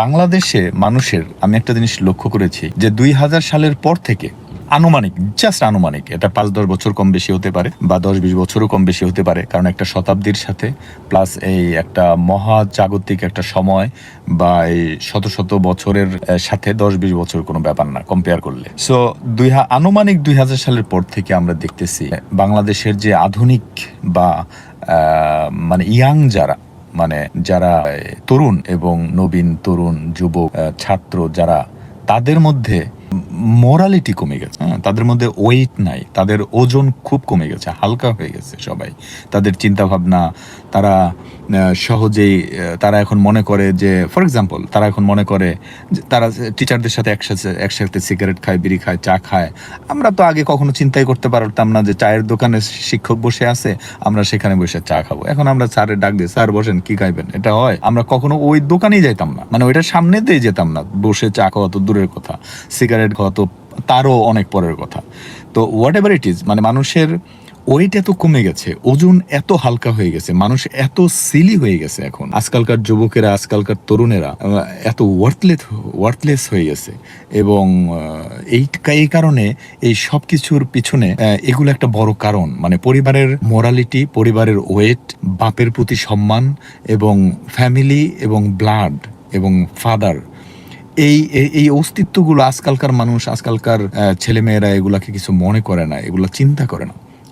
বাংলাদেশে মানুষের, আমি একটা জিনিস লক্ষ্য করেছি, যে দুই হাজার সালের পর থেকে আনুমানিক জাস্ট আনুমানিক, এটা পাঁচ দশ বছর কম বেশি হতে পারে, বা দশ বিশ বছরও কম বেশি হতে পারে, কারণ একটা শতাব্দীর সাথে প্লাস এই একটা মহাজাগতিক একটা সময়, বা এই শত শত বছরের সাথে দশ বিশ বছর কোনো ব্যাপার না কম্পেয়ার করলে। সো দুই আনুমানিক দুই হাজার সালের পর থেকে আমরা দেখতেছি, বাংলাদেশের যে আধুনিক বা মানে ইয়াং যারা মানে যারা তরুণ এবং নবীন তরুণ যুবক ছাত্র যারা তাদের মধ্যে মোরালিটি কমে গেছে হ্যাঁ? তাদের মধ্যে ওয়েট নাই, তাদের ওজন খুব কমে গেছে, হালকা হয়ে গেছে সবাই। তাদের চিন্তা ভাবনা তারা সহজেই তারা এখন মনে করে যে ফর এক্সাম্পল তারা এখন মনে করে তারা টিচারদের সাথে একসাথে একসাথে সিগারেট খায়, বিড়ি খায়, চা খায়। আমরা তো আগে কখনো চিন্তাই করতে পারতাম না যে, চায়ের দোকানে শিক্ষক বসে আছে, আমরা সেখানে বসে চা খাব। এখন আমরা স্যারের ডাক দিই স্যার বসেন, কি খাইবেন? এটা হয়। আমরা কখনো ওই দোকানেই যাইতাম না। মানে ওইটার সামনে দিয়ে যেতাম না, বসে চা খাওয়া তো দূরের কথা। সিগারেট খাওয়া তো তারও অনেক পরের কথা। তো হোয়াট এভার ইট ইজ মানে মানুষের ওয়েট এত কমে গেছে, ওজন এত হালকা হয়ে গেছে, মানুষ এত সিলি হয়ে গেছে এখন। আজকালকার যুবকেরা, আজকালকার তরুণেরা এত ওয়ার্থলেস ওয়ার্থলেস হয়ে গেছে। এবং এই এই কারণে এই সব কিছুর পিছনে এগুলো একটা বড় কারণ। মানে পরিবারের মোরালিটি পরিবারের ওয়েট বাপের প্রতি সম্মান এবং ফ্যামিলি এবং ব্লাড এবং ফাদার এই- এই অস্তিত্বগুলো আজকালকার মানুষ, আজকালকার ছেলেমেয়েরা এগুলাকে কিছু মনে করে না, এগুলো চিন্তা করে না।